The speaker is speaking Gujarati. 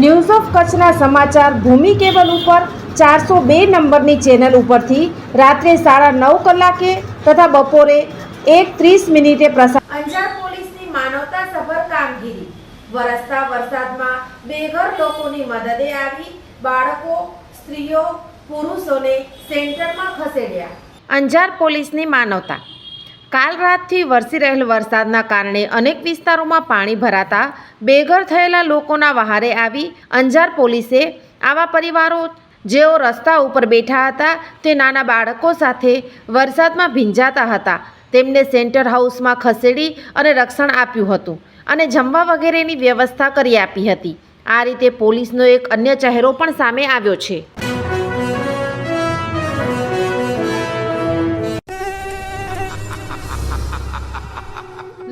news of કચ્છના સમાચાર ભૂમિ કેબલ ઉપર ચારસો બે નંબરની ચેનલ ઉપરથી રાત્રે સાડા નવ કલાકે તથા બપોરે એક ત્રીસ મિનિટે પ્રસાર અંજાર પોલીસની માનવતા સભર કામગીરી. વરસતા વરસાદમાં બેઘર લોકોની મદદે આવી બાળકો સ્ત્રીઓ પુરુષોને સેન્ટરમાં ખસેડ્યા. અંજાર પોલીસની માનવતા કાલ રાતથી વરસી રહેલ વરસાદના કારણે અનેક વિસ્તારોમાં પાણી ભરાતા બેઘર થયેલા લોકોના વહારે આવી અંજાર પોલીસે આવા પરિવારો જેઓ રસ્તા ઉપર બેઠા હતા તે નાના બાળકો સાથે વરસાદમાં ભીંજાતા હતા. તેમને સેન્ટર હાઉસમાં ખસેડી અને રક્ષણ આપ્યું હતું અને જમવા વગેરેની વ્યવસ્થા કરી આપી હતી. આ રીતે પોલીસનો એક અન્ય ચહેરો પણ સામે આવ્યો છે.